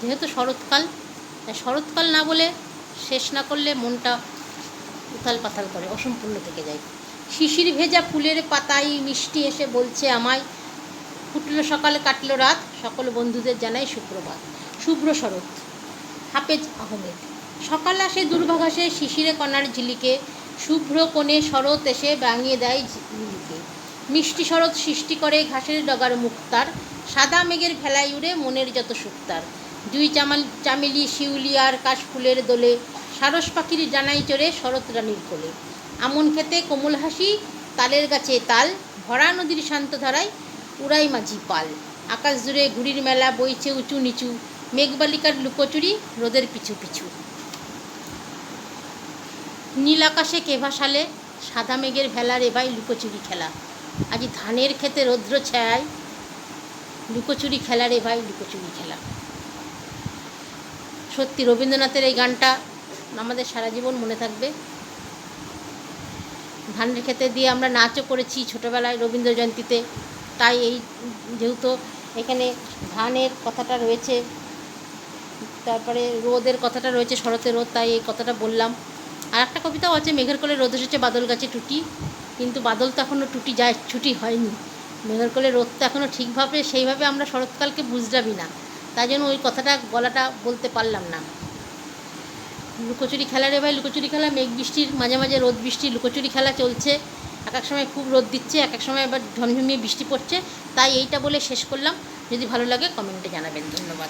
যেহেতু শরৎকাল, তাই শরৎকাল না বলে শেষ না করলে মনটা উথাল পাথাল করে, অসম্পূর্ণ থেকে যায়। শিশির ভেজা ফুলের পাতায় মিষ্টি এসে বলছে আমায়, ফুটলো সকালে, কাটলো রাত, সকল বন্ধুদের জানাই সুপ্রভাত। শুভ্র শরৎ, হাফেজ আহমেদ। সকাল আসে দুর্ভাগাসে শিশিরে কণার ঝিলিকে, শুভ্র কোণে শরৎ এসে ভাঙিয়ে দেয় ঝিলিকে। মিষ্টি শরৎ সৃষ্টি করে ঘাসের ডগার মুক্তার সাদা মেঘের ভেলায় উড়ে মনের যত সুক্তার দুই চামাল চামেলি, শিউলি আর কাশফুলের দোলে সারস পাখির ডানাই চড়ে শরৎ রানীর কোলে। আমন খেতে কোমল হাসি, তালের গাছে তাল, ভরা নদীর শান্ত ধারায় উড়াই মাঝি পাল। আকাশ জুড়ে ঘুড়ির মেলা বইছে উঁচু নিচু, মেঘবালিকার লুকোচুরি রোদের পিছু পিছু। নীল আকাশে কে ভাসালে সাদা মেঘের ভেলার এবাই লুকোচুরি খেলা। আজ ধানের খেতে রৌদ্র ছায় লুকোচুরি খেলার রে ভাই, লুকোচুরি খেলা। সত্যি রবীন্দ্রনাথের এই গানটা আমাদের সারা জীবন মনে থাকবে। ধানের খেতে দিয়ে আমরা নাচও করেছি ছোটোবেলায় রবীন্দ্র জয়ন্তীতে। তাই এই যেহেতু এখানে ধানের কথাটা রয়েছে, তারপরে রোদের কথাটা রয়েছে, শরতের রোদ, তাই এই কথাটা বললাম। আর একটা কবিতাও আছে, মেঘের কোলে রোদ এসেছে, বাদল গাছে টুটি। কিন্তু বাদল তো এখনও টুটি যায়, ছুটি হয়নি। মেঘের কোলে রোদ তো এখনও ঠিকভাবে, সেইভাবে আমরা শরৎকালকে বুঝলামই না। তাই জন্য ওই কথাটা, গলাটা বলতে পারলাম না। লুকোচুরি খেলা রে ভাই, লুকোচুরি খেলা, মেঘ বৃষ্টির মাঝে মাঝে রোদ বৃষ্টি, লুকোচুরি খেলা চলছে। এক এক সময় খুব রোদ দিচ্ছে, এক এক সময় আবার ঝমঝমিয়ে বৃষ্টি পড়ছে। তাই এইটা বলে শেষ করলাম। যদি ভালো লাগে, কমেন্টে জানাবেন। ধন্যবাদ।